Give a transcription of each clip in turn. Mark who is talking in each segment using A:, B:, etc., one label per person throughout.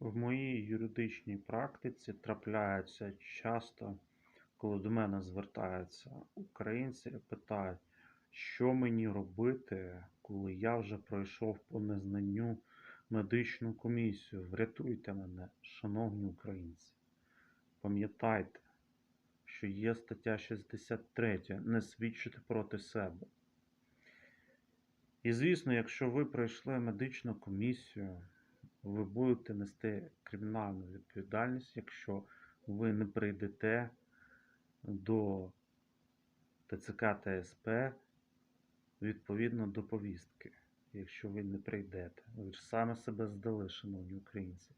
A: В моїй юридичній практиці трапляється часто, коли до мене звертаються українці і питають, що мені робити, коли я вже пройшов по незнанню медичну комісію. Врятуйте мене, шановні українці. Пам'ятайте, що є стаття 63 не свідчити проти себе. І звісно, якщо ви пройшли медичну комісію, ви будете нести кримінальну відповідальність, якщо ви не прийдете до ТЦК та СП відповідно до повістки. Якщо ви не прийдете, ви ж саме себе здали, шановні українці.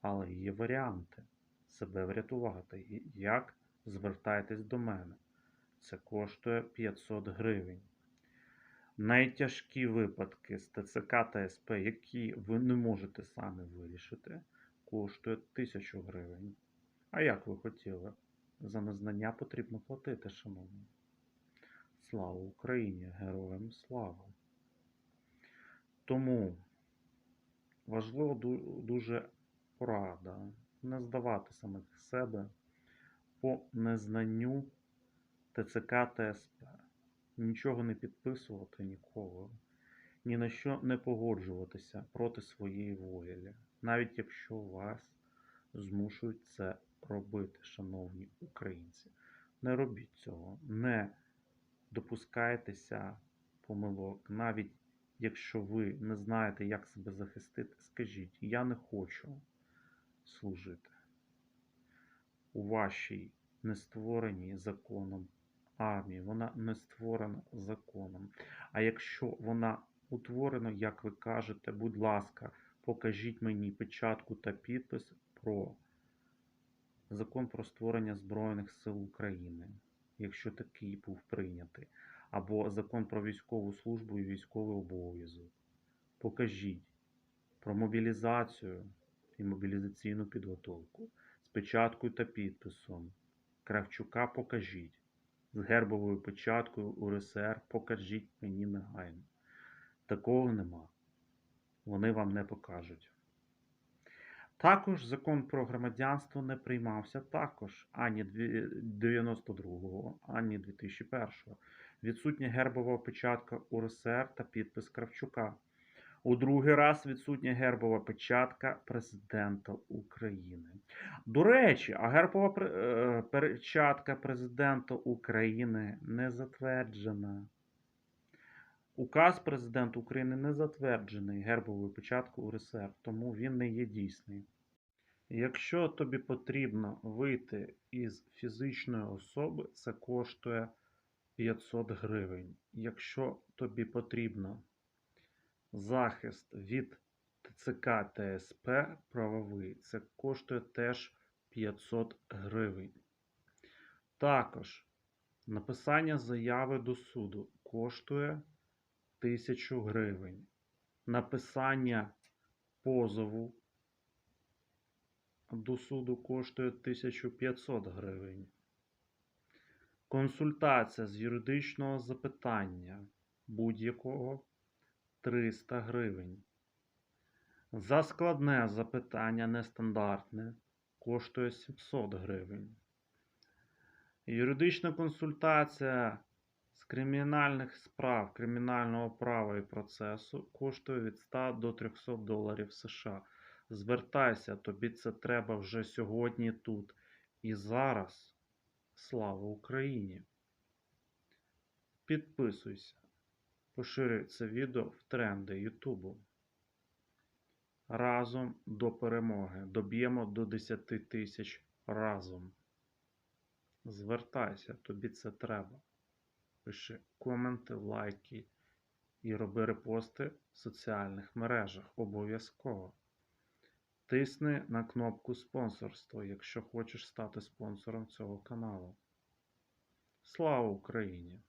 A: Але є варіанти себе врятувати. І Як звертайтесь до мене? Це коштує 500 гривень. Найтяжкі випадки з ТЦК та СП, які ви не можете самі вирішити, коштує 1000 гривень. А як ви хотіли? За незнання потрібно платити, шановні. Слава Україні! Героям слава! Тому важливо дуже порада не здавати самих себе по незнанню ТЦК та СП. Нічого не підписувати ніколи, ні на що не погоджуватися проти своєї волі, навіть якщо вас змушують це робити, шановні українці. Не робіть цього, не допускайтеся помилок, навіть якщо ви не знаєте, як себе захистити, скажіть, я не хочу служити у вашій не створеній законом армії. Вона не створена законом. А якщо вона утворена, як ви кажете, будь ласка, покажіть мені печатку та підпис про закон про створення Збройних сил України, якщо такий був прийнятий, або закон про військову службу і військовий обов'язок. Покажіть про мобілізацію і мобілізаційну підготовку з печаткою та підписом. Кравчука покажіть. З гербовою печаткою УРСР покажіть мені негайно. Такого нема. Вони вам не покажуть. Також закон про громадянство не приймався також ані дві- 92-го, ані 2001-го. Відсутня гербова печатка УРСР та підпис Кравчука. У другий раз відсутня гербова печатка президента України. До речі, а гербова е, печатка президента України не затверджена. Указ президента України не затверджений гербовою печаткою УРСР, тому він не є дійсний. Якщо тобі потрібно вийти із фізичної особи, це коштує 500 гривень. Якщо тобі потрібно захист від ТЦК та СП правовий, це коштує теж 500 гривень. Також написання заяви до суду коштує 1000 гривень. Написання позову до суду коштує 1500 гривень. Консультація з юридичного запитання будь-якого 300 гривень. За складне запитання нестандартне коштує 700 гривень. Юридична консультація з кримінальних справ, кримінального права і процесу коштує від 100 до 300 доларів США. Звертайся, тобі це треба вже сьогодні тут і зараз. Слава Україні! Підписуйся, поширюй це відео в тренди Ютубу. Разом до перемоги. Доб'ємо до 10 тисяч разом. Звертайся, тобі це треба. Пиши коменти, лайки і роби репости в соціальних мережах. Обов'язково. Тисни на кнопку спонсорство, якщо хочеш стати спонсором цього каналу. Слава Україні!